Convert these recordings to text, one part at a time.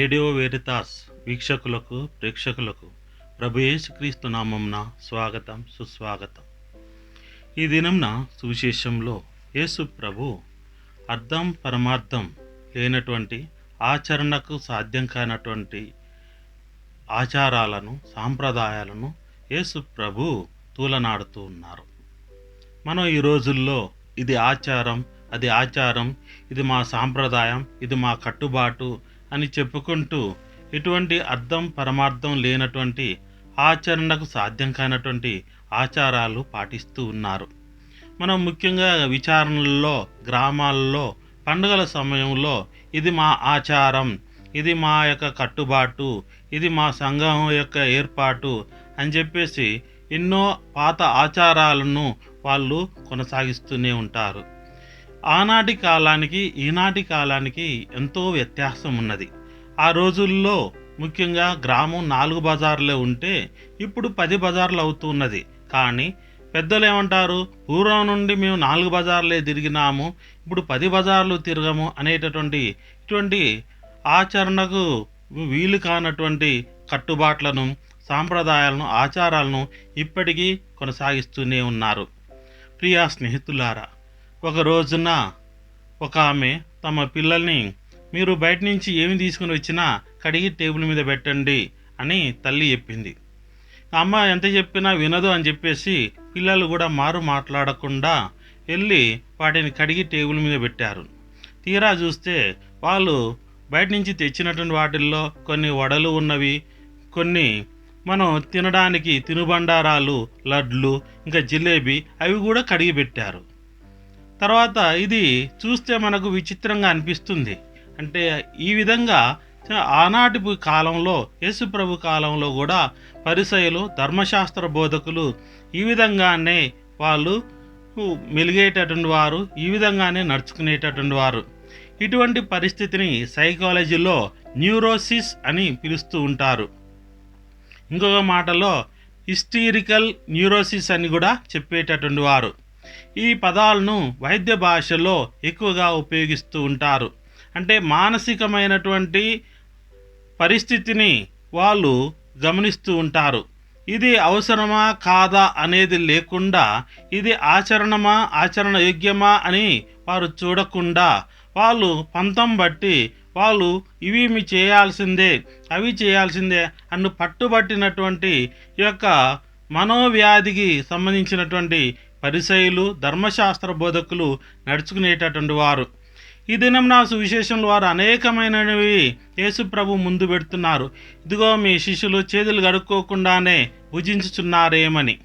Radio వేరితాస్ వీక్షకులకు ప్రేక్షకులకు ప్రభు యేసుక్రీస్తు నామంన స్వాగతం సుస్వాగతం. ఈ దినంన సువిశేషంలో యేసు ప్రభు అర్థం పరమార్థం లేనటువంటి ఆచరణకు సాధ్యం కానటువంటి ఆచారాలను సాంప్రదాయాలను యేసు ప్రభు తూలనాడుతూ ఉన్నారు. మనం ఈ రోజుల్లో ఇది ఆచారం అది ఆచారం ఇది మా సాంప్రదాయం ఇది మా కట్టుబాటు అని చెప్పుకుంటూ ఇటువంటి అర్థం పరమార్థం లేనటువంటి ఆచరణకు సాధ్యం కానటువంటి ఆచారాలు పాటిస్తూ ఉన్నారు. మనం ముఖ్యంగా విచారణల్లో గ్రామాల్లో పండుగల సమయంలో ఇది మా ఆచారం ఇది మా యొక్క కట్టుబాటు ఇది మా సంఘం యొక్క ఏర్పాటు అని చెప్పేసి ఎన్నో పాత ఆచారాలను వాళ్ళు కొనసాగిస్తూనే ఉంటారు. ఆనాటి కాలానికి ఈనాటి కాలానికి ఎంతో వ్యత్యాసం ఉన్నది ఆ రోజుల్లో ముఖ్యంగా గ్రామం నాలుగు బజార్లే ఉంటే ఇప్పుడు పది బజార్లు అవుతున్నది. కానీ పెద్దలు ఏమంటారు? పూర్వం నుండి మేము నాలుగు బజార్లే తిరిగినాము ఇప్పుడు పది బజార్లు తిరగము అనేటటువంటి ఇటువంటి ఆచరణకు వీలు కానటువంటి కట్టుబాట్లను సాంప్రదాయాలను ఆచారాలను ఇప్పటికీ కొనసాగిస్తూనే ఉన్నారు. ప్రియా స్నేహితులారా ఒక రోజున ఒక ఆమె తమ పిల్లల్ని మీరు బయట నుంచి ఏమి తీసుకుని వచ్చినా కడిగి టేబుల్ మీద పెట్టండి అని తల్లి చెప్పింది. అమ్మ ఎంత చెప్పినా వినదు అని చెప్పేసి పిల్లలు కూడా మారు మాట్లాడకుండా వెళ్ళి వాటిని కడిగి టేబుల్ మీద పెట్టారు. తీరా చూస్తే వాళ్ళు బయట నుంచి తెచ్చినటువంటి వాటిల్లో కొన్ని వడలు ఉన్నవి కొన్ని మనం తినడానికి తినుబండారాలు లడ్లు ఇంకా జిలేబీ అవి కూడా కడిగి పెట్టారు. తర్వాత ఇది చూస్తే మనకు విచిత్రంగా అనిపిస్తుంది. అంటే ఈ విధంగా ఆనాటి కాలంలో యేసుప్రభు కాలంలో కూడా పరిసయలు ధర్మశాస్త్ర బోధకులు ఈ విధంగానే వాళ్ళు మెలిగేటటువంటి వారు ఈ విధంగానే నడుచుకునేటటువంటి వారు. ఇటువంటి పరిస్థితిని సైకాలజీలో న్యూరోసిస్ అని పిలుస్తూ ఉంటారు. ఇంకొక మాటలో హిస్టీరికల్ న్యూరోసిస్ అని కూడా చెప్పేటటువంటి వారు. ఈ పదాలను వైద్య భాషలో ఎక్కువగా ఉపయోగిస్తూ ఉంటారు. అంటే మానసికమైనటువంటి పరిస్థితిని వాళ్ళు గమనిస్తూ ఉంటారు. ఇది అవసరమా కాదా అనేది లేకుండా ఇది ఆచరణమా ఆచరణ యోగ్యమా అని వారు చూడకుండా వాళ్ళు పంతం బట్టి వాళ్ళు ఇవి మీ చేయాల్సిందే అవి చేయాల్సిందే అన్ను పట్టుబట్టినటువంటి ఈ యొక్క మనోవ్యాధికి సంబంధించినటువంటి పరిసయులు ధర్మశాస్త్ర బోధకులు నడుచుకునేటటువంటి వారు. ఈ దినం నా సువిశేషంలో వారు అనేకమైనవి యేసు ప్రభు ముందు పెడుతున్నారు. ఇదిగో మీ శిష్యులు చేతులు గడుక్కోకుండానే భుజించుచున్నారేమని.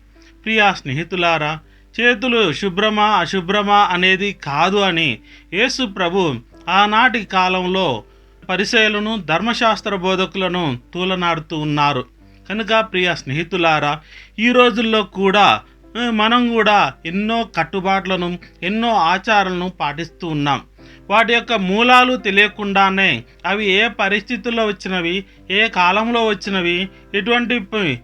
ప్రియా స్నేహితులారా చేతులు శుభ్రమా అశుభ్రమా అనేది కాదు అని యేసు ప్రభు ఆనాటి కాలంలో పరిచయలను ధర్మశాస్త్ర బోధకులను తూలనాడుతూ ఉన్నారు. కనుక ప్రియ స్నేహితులారా ఈ రోజుల్లో కూడా మనం కూడా ఎన్నో కట్టుబాట్లను ఎన్నో ఆచారాలను పాటిస్తూ ఉన్నాం. వాటి యొక్క మూలాలు తెలియకుండానే అవి ఏ పరిస్థితుల్లో వచ్చినవి ఏ కాలంలో వచ్చినవి ఎటువంటి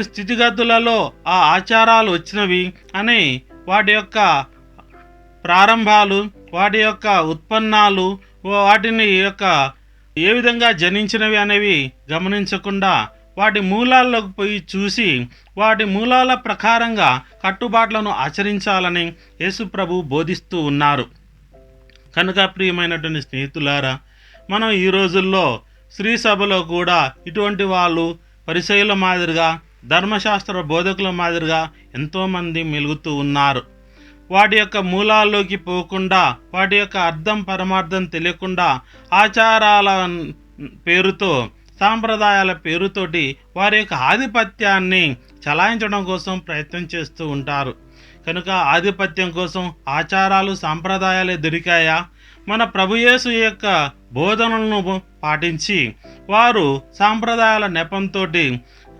స్థితిగతులలో ఆ ఆచారాలు వచ్చినవి అని వాటి యొక్క ప్రారంభాలు వాటి యొక్క ఉత్పన్నాలు వాటిని యొక్క ఏ విధంగా జనించినవి అనేవి గమనించకుండా వాటి మూలాల్లోకి పోయి చూసి వాటి మూలాల ప్రకారంగా కట్టుబాట్లను ఆచరించాలని యేసుప్రభు బోధిస్తూ ఉన్నారు. కనుక ప్రియమైనటువంటి స్నేహితులారా మనం ఈ రోజుల్లో స్త్రీ సభలో కూడా ఇటువంటి వాళ్ళు పరిచయుల మాదిరిగా ధర్మశాస్త్ర బోధకుల మాదిరిగా ఎంతోమంది మెలుగుతూ ఉన్నారు. వాటి యొక్క మూలాల్లోకి పోకుండా వాటి యొక్క అర్థం పరమార్థం తెలియకుండా ఆచారాల పేరుతో సాంప్రదాయాల పేరుతోటి వారి యొక్క ఆధిపత్యాన్ని చలాయించడం కోసం ప్రయత్నం చేస్తూ ఉంటారు. కనుక ఆధిపత్యం కోసం ఆచారాలు సాంప్రదాయాలే దొరికాయా? మన ప్రభుయేసు యొక్క బోధనలను పాటించి వారు సాంప్రదాయాల నెపంతో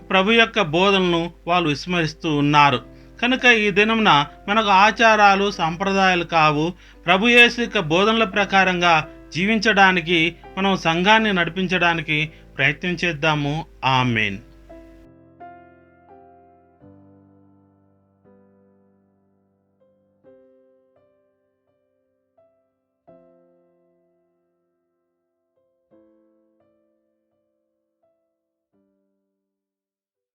ప్రభు యొక్క బోధనను వాళ్ళు విస్మరిస్తూ ఉన్నారు. కనుక ఈ దినంన మనకు ఆచారాలు సాంప్రదాయాలు కావు. ప్రభు యేసు యొక్క బోధనల ప్రకారంగా జీవించడానికి మనం సంఘాన్ని నడిపించడానికి ప్రయత్నం చేద్దాము. ఆమెన్.